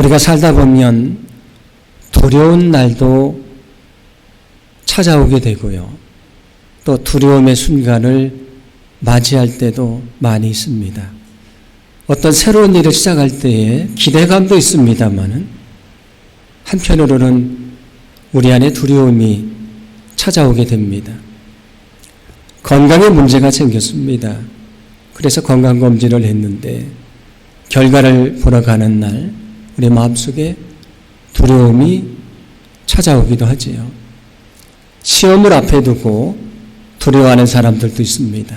우리가 살다 보면 두려운 날도 찾아오게 되고요. 또 두려움의 순간을 맞이할 때도 많이 있습니다. 어떤 새로운 일을 시작할 때에 기대감도 있습니다만은 한편으로는 우리 안에 두려움이 찾아오게 됩니다. 건강에 문제가 생겼습니다. 그래서 건강검진을 했는데 결과를 보러 가는 날 우리 마음속에 두려움이 찾아오기도 하지요. 시험을 앞에 두고 두려워하는 사람들도 있습니다.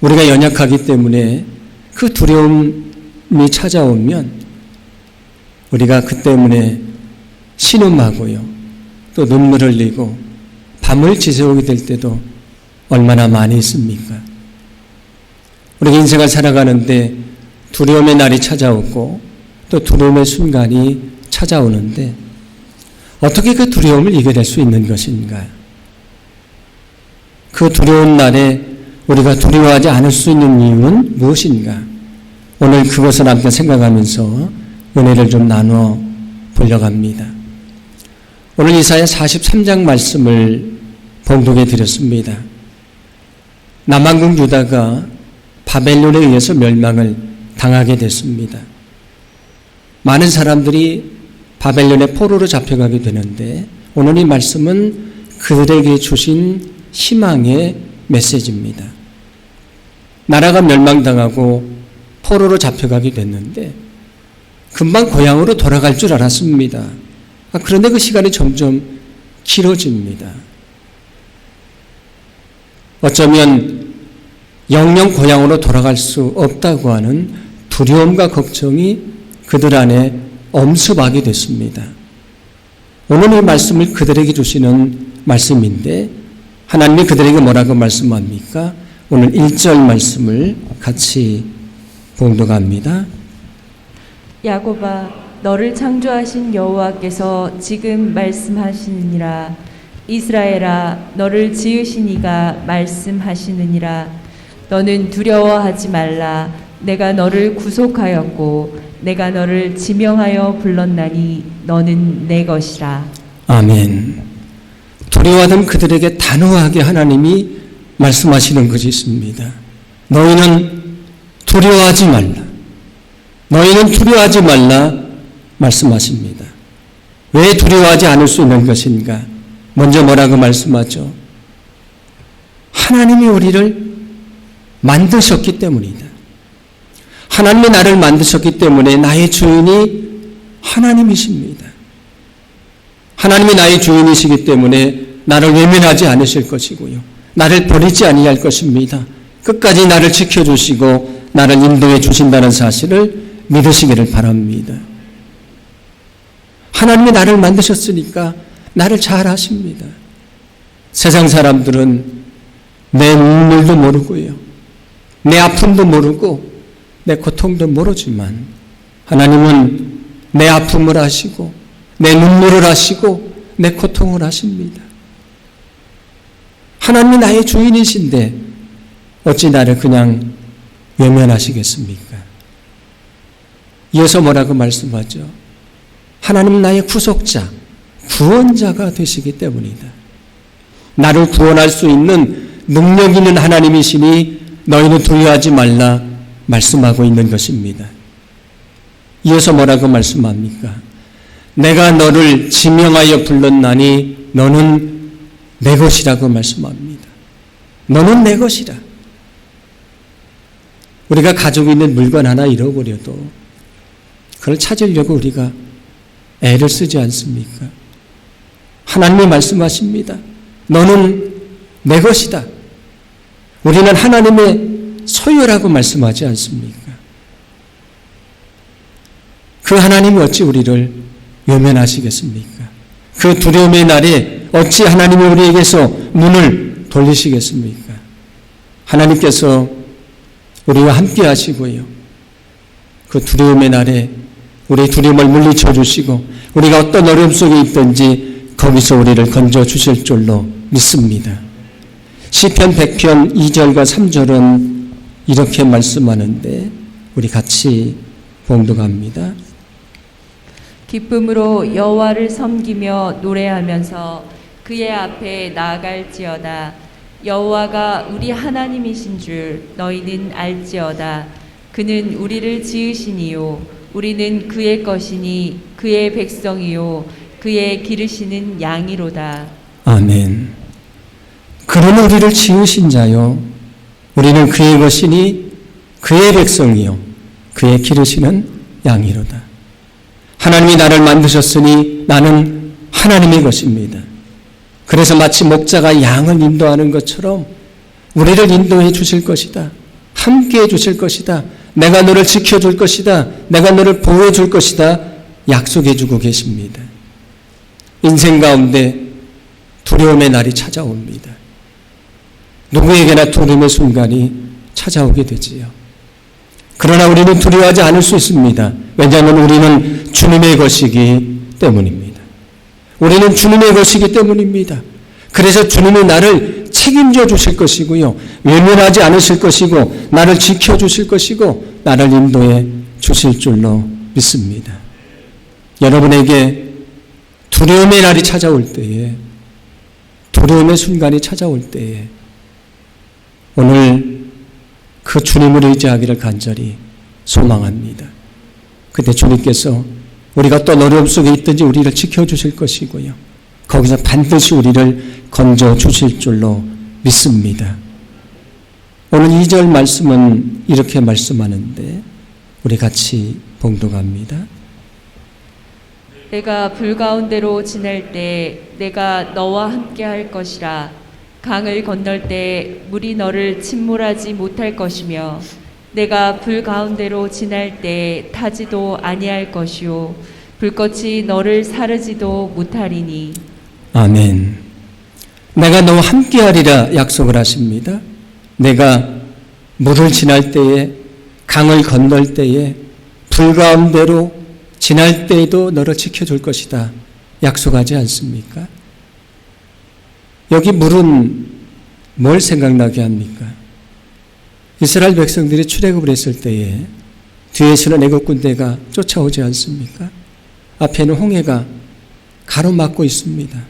우리가 연약하기 때문에 그 두려움이 찾아오면 우리가 그 때문에 신음하고요. 또 눈물을 흘리고 밤을 지새우게 될 때도 얼마나 많이 있습니까? 우리가 인생을 살아가는데 두려움의 날이 찾아오고 또 두려움의 순간이 찾아오는데 어떻게 그 두려움을 이겨낼 수 있는 것인가? 그 두려운 날에 우리가 두려워하지 않을 수 있는 이유는 무엇인가? 오늘 그것을 함께 생각하면서 은혜를 좀 나누어 보려고 합니다. 오늘 이사야 43장 말씀을 봉독해 드렸습니다. 남한국 유다가 바벨론에 의해서 멸망을 당하게 됐습니다. 많은 사람들이 바벨론의 포로로 잡혀가게 되는데 오늘 이 말씀은 그들에게 주신 희망의 메시지입니다. 나라가 멸망당하고 포로로 잡혀가게 됐는데 금방 고향으로 돌아갈 줄 알았습니다. 아, 그런데 그 시간이 점점 길어집니다. 어쩌면 영영 고향으로 돌아갈 수 없다고 하는 두려움과 걱정이 그들 안에 엄습하게 됐습니다. 오늘 이 말씀을 그들에게 주시는 말씀인데 하나님이 그들에게 뭐라고 말씀합니까? 오늘 1절 말씀을 같이 봉독합니다. 야곱아 너를 창조하신 여호와께서 지금 말씀하시느니라 이스라엘아 너를 지으신 이가 말씀하시느니라 너는 두려워하지 말라 내가 너를 구속하였고 내가 너를 지명하여 불렀나니 너는 내 것이라 아멘. 두려워하던 그들에게 단호하게 하나님이 말씀하시는 것이 있습니다. 너희는 두려워하지 말라. 너희는 두려워하지 말라 말씀하십니다. 왜 두려워하지 않을 수 있는 것인가? 먼저 뭐라고 말씀하죠? 하나님이 우리를 만드셨기 때문이다. 하나님이 나를 만드셨기 때문에 나의 주인이 하나님이십니다. 하나님이 나의 주인이시기 때문에 나를 외면하지 않으실 것이고요. 나를 버리지 아니할 것입니다. 끝까지 나를 지켜주시고 나를 인도해 주신다는 사실을 믿으시기를 바랍니다. 하나님이 나를 만드셨으니까 나를 잘 아십니다. 세상 사람들은 내 눈물도 모르고요. 내 아픔도 모르고 내 고통도 모르지만 하나님은 내 아픔을 아시고 내 눈물을 아시고 내 고통을 아십니다. 하나님이 나의 주인이신데 어찌 나를 그냥 외면하시겠습니까? 이어서 뭐라고 말씀하죠? 하나님 나의 구속자, 구원자가 되시기 때문이다. 나를 구원할 수 있는 능력 있는 하나님이시니 너희는 두려워하지 말라 말씀하고 있는 것입니다. 이어서 뭐라고 말씀합니까? 내가 너를 지명하여 불렀나니 너는 내 것이라고 말씀합니다. 너는 내 것이라. 우리가 가지고 있는 물건 하나 잃어버려도 그걸 찾으려고 우리가 애를 쓰지 않습니까? 하나님이 말씀하십니다. 너는 내 것이다. 우리는 하나님의 소유라고 말씀하지 않습니까? 그 하나님이 어찌 우리를 외면하시겠습니까? 그 두려움의 날에 어찌 하나님이 우리에게서 눈을 돌리시겠습니까? 하나님께서 우리와 함께 하시고요. 그 두려움의 날에 우리 두려움을 물리쳐 주시고 우리가 어떤 어려움 속에 있든지 거기서 우리를 건져 주실 줄로 믿습니다. 시편 100편 2절과 3절은 이렇게 말씀하는데 우리 같이 봉독합니다. 기쁨으로 여호와를 섬기며 노래하면서 그의 앞에 나아갈지어다 여호와가 우리 하나님이신 줄 너희는 알지어다 그는 우리를 지으시니요 우리는 그의 것이니 그의 백성이요 그의 기르시는 양이로다 아멘. 그는 우리를 지으신 자요. 우리는 그의 것이니 그의 백성이요. 그의 기르시는 양이로다. 하나님이 나를 만드셨으니 나는 하나님의 것입니다. 그래서 마치 목자가 양을 인도하는 것처럼 우리를 인도해 주실 것이다. 함께 해 주실 것이다. 내가 너를 지켜줄 것이다. 내가 너를 보호해 줄 것이다. 약속해 주고 계십니다. 인생 가운데 두려움의 날이 찾아옵니다. 누구에게나 두려움의 순간이 찾아오게 되지요. 그러나 우리는 두려워하지 않을 수 있습니다. 왜냐하면 우리는 주님의 것이기 때문입니다. 우리는 주님의 것이기 때문입니다. 그래서 주님이 나를 책임져 주실 것이고요. 외면하지 않으실 것이고, 나를 지켜 주실 것이고, 나를 인도해 주실 줄로 믿습니다. 여러분에게 두려움의 날이 찾아올 때에, 두려움의 순간이 찾아올 때에, 오늘 그 주님을 의지하기를 간절히 소망합니다. 그때 주님께서 우리가 어떤 어려움 속에 있든지 우리를 지켜주실 것이고요. 거기서 반드시 우리를 건져 주실 줄로 믿습니다. 오늘 2절 말씀은 이렇게 말씀하는데 우리 같이 봉독합니다. 내가 불 가운데로 지날 때 내가 너와 함께 할 것이라 강을 건널 때 물이 너를 침몰하지 못할 것이며 내가 불 가운데로 지날 때 타지도 아니할 것이요 불꽃이 너를 사르지도 못하리니 아멘. 내가 너와 함께하리라 약속을 하십니다. 내가 물을 지날 때에 강을 건널 때에 불 가운데로 지날 때에도 너를 지켜줄 것이다. 약속하지 않습니까? 여기 물은 뭘 생각나게 합니까? 이스라엘 백성들이 출애굽을 했을 때에 뒤에서는 애굽 군대가 쫓아오지 않습니까? 앞에는 홍해가 가로막고 있습니다.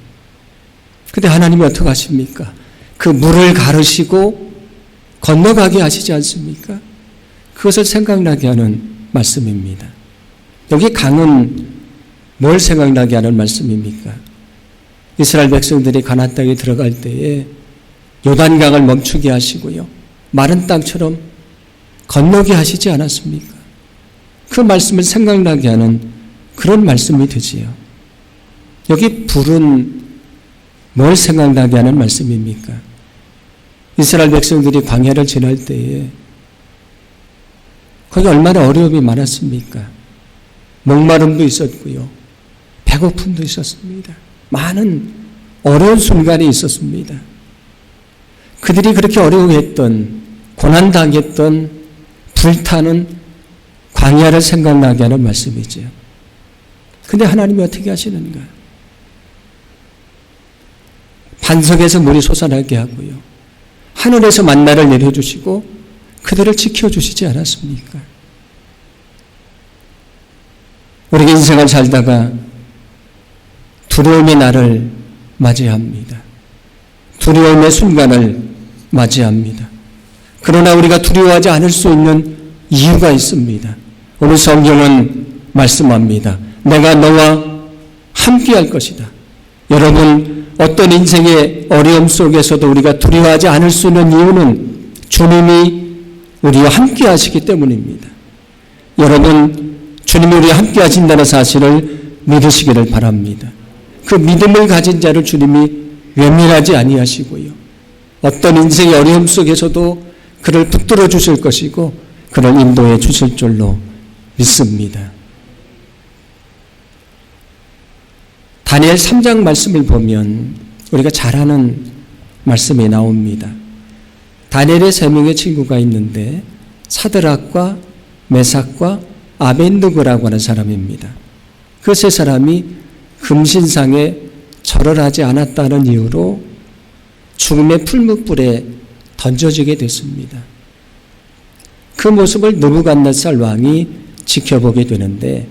근데 하나님이 어떻게 하십니까? 그 물을 가르시고 건너가게 하시지 않습니까? 그것을 생각나게 하는 말씀입니다. 여기 강은 뭘 생각나게 하는 말씀입니까? 이스라엘 백성들이 가나안 땅에 들어갈 때에 요단강을 멈추게 하시고요. 마른 땅처럼 건너게 하시지 않았습니까? 그 말씀을 생각나게 하는 그런 말씀이 되지요. 여기 불은 뭘 생각나게 하는 말씀입니까? 이스라엘 백성들이 광야를 지날 때에 거기 얼마나 어려움이 많았습니까? 목마름도 있었고요. 배고픔도 있었습니다. 많은 어려운 순간이 있었습니다. 그들이 그렇게 어려워했던, 고난당했던, 불타는 광야를 생각나게 하는 말씀이죠. 근데 하나님이 어떻게 하시는가? 반석에서 물이 솟아나게 하고요. 하늘에서 만나를 내려주시고 그들을 지켜주시지 않았습니까? 우리가 인생을 살다가 두려움의 날을 맞이합니다. 두려움의 순간을 맞이합니다. 그러나 우리가 두려워하지 않을 수 있는 이유가 있습니다. 오늘 성경은 말씀합니다. 내가 너와 함께 할 것이다. 여러분, 어떤 인생의 어려움 속에서도 우리가 두려워하지 않을 수 있는 이유는 주님이 우리와 함께 하시기 때문입니다. 여러분, 주님이 우리와 함께 하신다는 사실을 믿으시기를 바랍니다. 그 믿음을 가진 자를 주님이 외면하지 아니하시고요. 어떤 인생의 어려움 속에서도 그를 붙들어 주실 것이고 그를 인도해 주실 줄로 믿습니다. 다니엘 3장 말씀을 보면 우리가 잘 아는 말씀이 나옵니다. 다니엘의 세 명의 친구가 있는데 사드락과 메삭과 아벤드고라고 하는 사람입니다. 그 세 사람이 금신상에 절을 하지 않았다는 이유로 죽음의 풀무불에 던져지게 됐습니다. 그 모습을 느부갓네살 왕이 지켜보게 되는데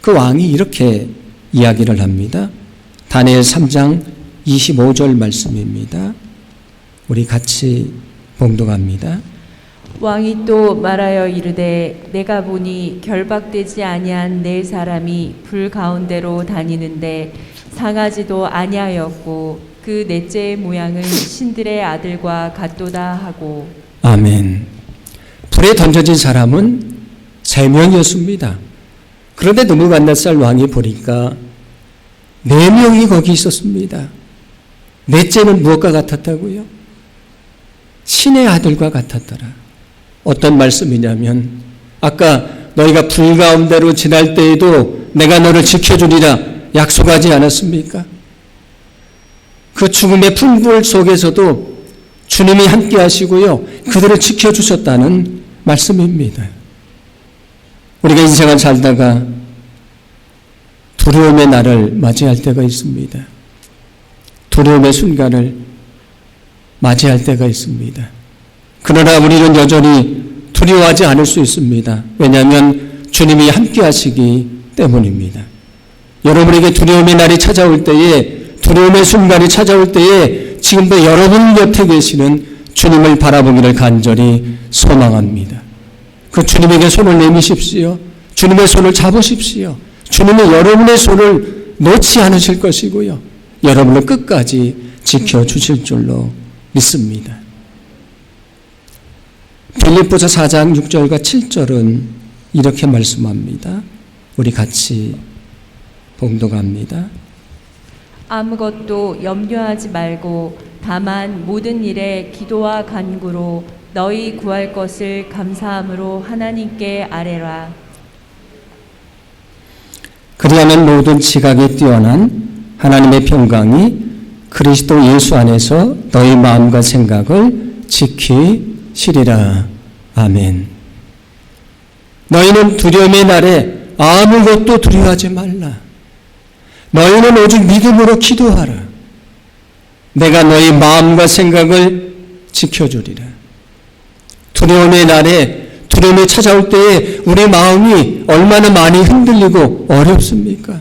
그 왕이 이렇게 이야기를 합니다. 다니엘 3장 25절 말씀입니다. 우리 같이 봉독합니다. 왕이 또 말하여 이르되 내가 보니 결박되지 아니한 네 사람이 불 가운데로 다니는데 상하지도 아니하였고 그 넷째의 모양은 신들의 아들과 같도다 하고 아멘. 불에 던져진 사람은 세 명이었습니다. 그런데 느부갓네살 왕이 보니까 네 명이 거기 있었습니다. 넷째는 무엇과 같았다고요? 신의 아들과 같았더라. 어떤 말씀이냐면 아까 너희가 불 가운데로 지날 때에도 내가 너를 지켜주리라 약속하지 않았습니까? 그 죽음의 풍불 속에서도 주님이 함께 하시고요. 그들을 지켜주셨다는 말씀입니다. 우리가 인생을 살다가 두려움의 날을 맞이할 때가 있습니다. 두려움의 순간을 맞이할 때가 있습니다. 그러나 우리는 여전히 두려워하지 않을 수 있습니다. 왜냐하면 주님이 함께 하시기 때문입니다. 여러분에게 두려움의 날이 찾아올 때에 두려움의 순간이 찾아올 때에 지금도 여러분 곁에 계시는 주님을 바라보기를 간절히 소망합니다. 그 주님에게 손을 내미십시오. 주님의 손을 잡으십시오. 주님은 여러분의 손을 놓지 않으실 것이고요. 여러분을 끝까지 지켜주실 줄로 믿습니다. 빌립보서 4장 6절과 7절은 이렇게 말씀합니다. 우리 같이 봉독합니다. 아무것도 염려하지 말고 다만 모든 일에 기도와 간구로 너희 구할 것을 감사함으로 하나님께 아뢰라. 그리하면 모든 지각에 뛰어난 하나님의 평강이 그리스도 예수 안에서 너희 마음과 생각을 지키 시리라. 아멘. 너희는 두려움의 날에 아무것도 두려워하지 말라. 너희는 오직 믿음으로 기도하라. 내가 너희 마음과 생각을 지켜주리라. 두려움의 날에 두려움이 찾아올 때에 우리 마음이 얼마나 많이 흔들리고 어렵습니까?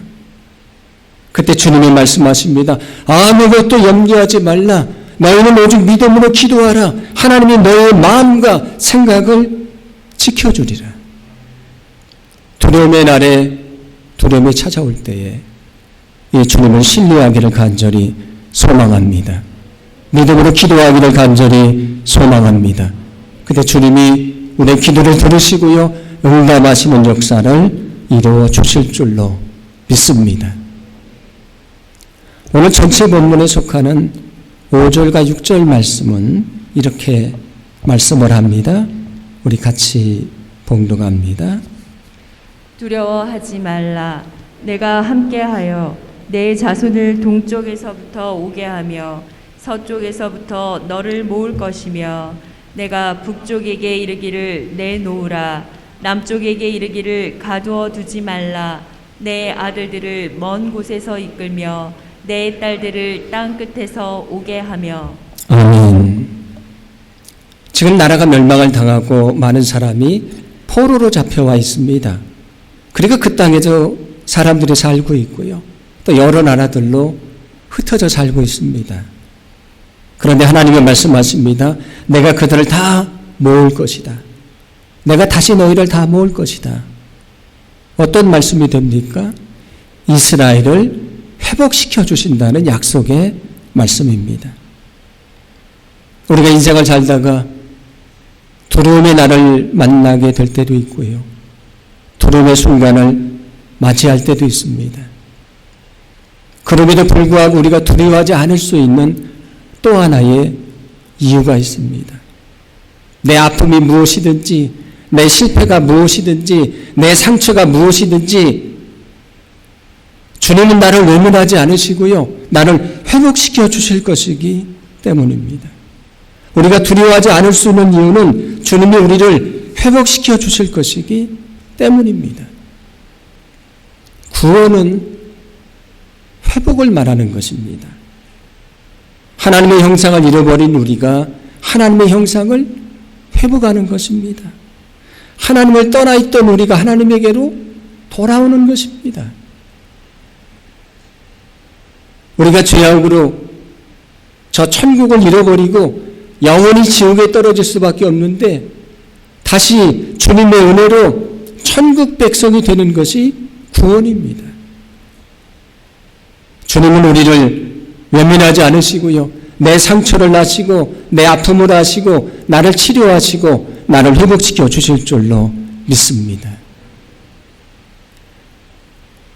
그때 주님이 말씀하십니다. 아무것도 염려하지 말라. 너희는 오직 믿음으로 기도하라. 하나님이 너의 마음과 생각을 지켜주리라. 두려움의 날에 두려움이 찾아올 때에 이 주님을 신뢰하기를 간절히 소망합니다. 믿음으로 기도하기를 간절히 소망합니다. 그때 주님이 우리의 기도를 들으시고요. 응답하시는 역사를 이루어 주실 줄로 믿습니다. 오늘 전체 본문에 속하는 5절과 6절 말씀은 이렇게 말씀을 합니다. 우리 같이 봉독합니다. 두려워하지 말라. 내가 함께하여 내 자손을 동쪽에서부터 오게 하며 서쪽에서부터 너를 모을 것이며 내가 북쪽에게 이르기를 내놓으라. 남쪽에게 이르기를 가두어 두지 말라. 내 아들들을 먼 곳에서 이끌며 내 딸들을 땅 끝에서 오게 하며 아멘. 지금 나라가 멸망을 당하고 많은 사람이 포로로 잡혀와 있습니다. 그리고 그 땅에서 사람들이 살고 있고요. 또 여러 나라들로 흩어져 살고 있습니다. 그런데 하나님이 말씀하십니다. 내가 그들을 다 모을 것이다. 내가 다시 너희를 다 모을 것이다. 어떤 말씀이 됩니까? 이스라엘을 회복시켜 주신다는 약속의 말씀입니다. 우리가 인생을 살다가 두려움의 날을 만나게 될 때도 있고요. 두려움의 순간을 맞이할 때도 있습니다. 그럼에도 불구하고 우리가 두려워하지 않을 수 있는 또 하나의 이유가 있습니다. 내 아픔이 무엇이든지, 내 실패가 무엇이든지, 내 상처가 무엇이든지, 주님은 나를 외면하지 않으시고요. 나를 회복시켜 주실 것이기 때문입니다. 우리가 두려워하지 않을 수 있는 이유는 주님이 우리를 회복시켜 주실 것이기 때문입니다. 구원은 회복을 말하는 것입니다. 하나님의 형상을 잃어버린 우리가 하나님의 형상을 회복하는 것입니다. 하나님을 떠나 있던 우리가 하나님에게로 돌아오는 것입니다. 우리가 죄악으로 저 천국을 잃어버리고 영원히 지옥에 떨어질 수밖에 없는데 다시 주님의 은혜로 천국 백성이 되는 것이 구원입니다. 주님은 우리를 외면하지 않으시고요. 내 상처를 나시고 내 아픔을 아시고 나를 치료하시고 나를 회복시켜 주실 줄로 믿습니다.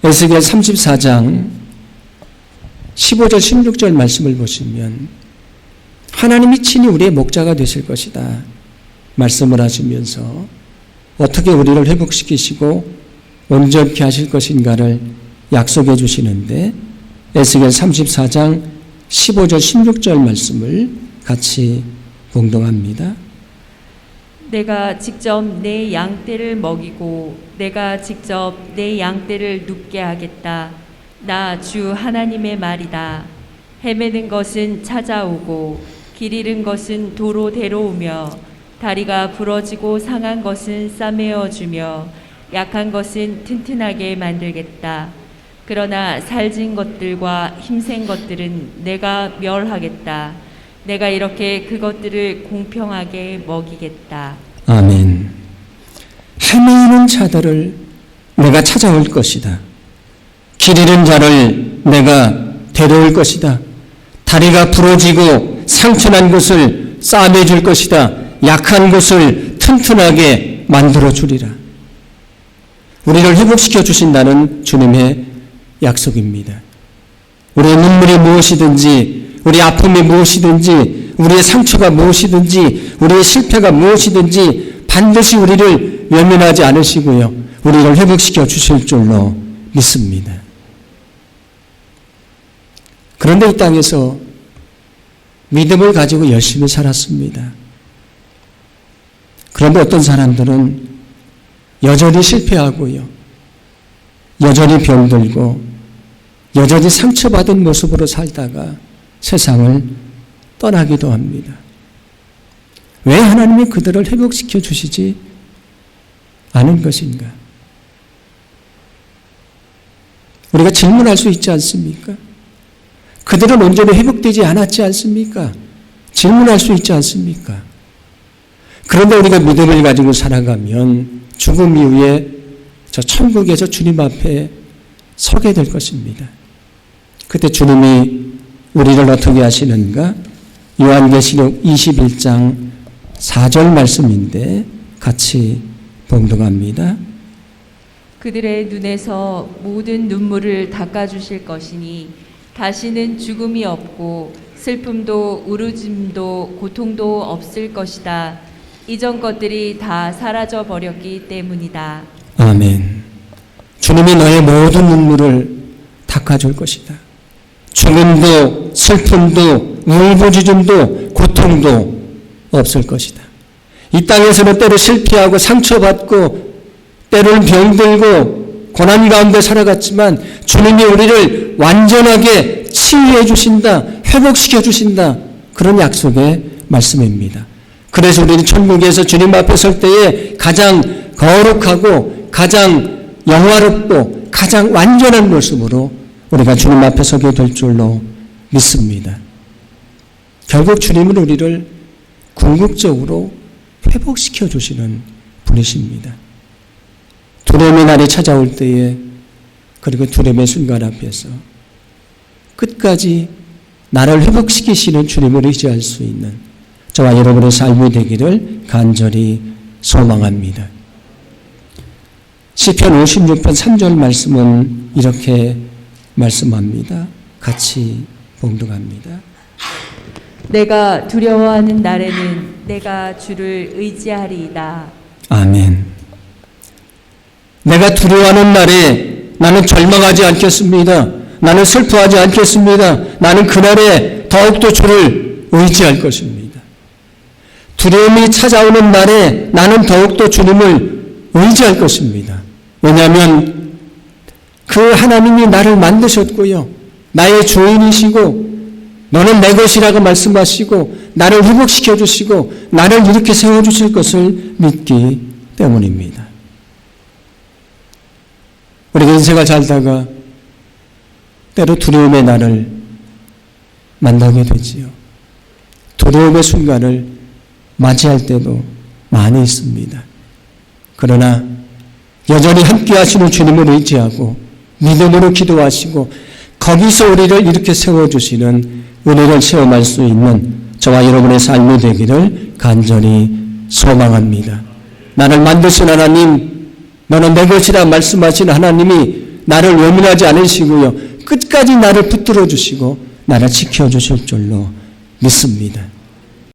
에스겔 34장 15절 16절 말씀을 보시면 하나님이 친히 우리의 목자가 되실 것이다. 말씀을 하시면서 어떻게 우리를 회복시키시고 온전케 하실 것인가를 약속해 주시는데 에스겔 34장 15절 16절 말씀을 같이 봉독합니다. 내가 직접 내 양떼를 먹이고 내가 직접 내 양떼를 눕게 하겠다. 나 주 하나님의 말이다. 헤매는 것은 찾아오고 길 잃은 것은 도로 데려오며 다리가 부러지고 상한 것은 싸매어 주며 약한 것은 튼튼하게 만들겠다. 그러나 살진 것들과 힘센 것들은 내가 멸하겠다. 내가 이렇게 그것들을 공평하게 먹이겠다. 아멘. 헤매이는 자들을 내가 찾아올 것이다. 길 잃은 자를 내가 데려올 것이다. 다리가 부러지고 상처난 곳을 싸매줄 것이다. 약한 곳을 튼튼하게 만들어 주리라. 우리를 회복시켜 주신다는 주님의 약속입니다. 우리의 눈물이 무엇이든지, 우리 아픔이 무엇이든지, 우리의 상처가 무엇이든지, 우리의 실패가 무엇이든지 반드시 우리를 외면하지 않으시고요. 우리를 회복시켜 주실 줄로 믿습니다. 그런데 이 땅에서 믿음을 가지고 열심히 살았습니다. 그런데 어떤 사람들은 여전히 실패하고요. 여전히 병들고 여전히 상처받은 모습으로 살다가 세상을 떠나기도 합니다. 왜 하나님이 그들을 회복시켜 주시지 않은 것인가? 우리가 질문할 수 있지 않습니까? 그들은 온전히 회복되지 않았지 않습니까? 질문할 수 있지 않습니까? 그런데 우리가 믿음을 가지고 살아가면 죽음 이후에 저 천국에서 주님 앞에 서게 될 것입니다. 그때 주님이 우리를 어떻게 하시는가? 요한계시록 21장 4절 말씀인데 같이 봉독합니다. 그들의 눈에서 모든 눈물을 닦아주실 것이니 다시는 죽음이 없고 슬픔도 우르짐도 고통도 없을 것이다. 이전 것들이 다 사라져 버렸기 때문이다. 아멘. 주님이 너의 모든 눈물을 닦아줄 것이다. 죽음도 슬픔도 울부짖음도 고통도 없을 것이다. 이 땅에서는 때로 실패하고 상처받고 때로는 병들고 고난 가운데 살아갔지만 주님이 우리를 완전하게 치유해 주신다, 회복시켜 주신다. 그런 약속의 말씀입니다. 그래서 우리는 천국에서 주님 앞에 설 때에 가장 거룩하고 가장 영화롭고 가장 완전한 모습으로 우리가 주님 앞에 서게 될 줄로 믿습니다. 결국 주님은 우리를 궁극적으로 회복시켜 주시는 분이십니다. 두려움의 날이 찾아올 때에 그리고 두려움의 순간 앞에서 끝까지 나를 회복시키시는 주님을 의지할 수 있는 저와 여러분의 삶이 되기를 간절히 소망합니다. 시편 56편 3절 말씀은 이렇게 말씀합니다. 같이 봉독합니다. 내가 두려워하는 날에는 내가 주를 의지하리이다. 아멘. 내가 두려워하는 날에 나는 절망하지 않겠습니다. 나는 슬퍼하지 않겠습니다. 나는 그날에 더욱더 주를 의지할 것입니다. 두려움이 찾아오는 날에 나는 더욱더 주님을 의지할 것입니다. 왜냐하면 그 하나님이 나를 만드셨고요. 나의 주인이시고 너는 내 것이라고 말씀하시고 나를 회복시켜 주시고 나를 이렇게 세워 주실 것을 믿기 때문입니다. 우리가 인생을 살다가 때로 두려움의 날을 만나게 되지요. 두려움의 순간을 맞이할 때도 많이 있습니다. 그러나 여전히 함께 하시는 주님을 의지하고 믿음으로 기도하시고 거기서 우리를 이렇게 세워주시는 은혜를 체험할 수 있는 저와 여러분의 삶이 되기를 간절히 소망합니다. 나를 만드신 하나님, 너는 내 것이라 말씀하신 하나님이 나를 외면하지 않으시고요. 끝까지 나를 붙들어 주시고 나를 지켜 주실 줄로 믿습니다.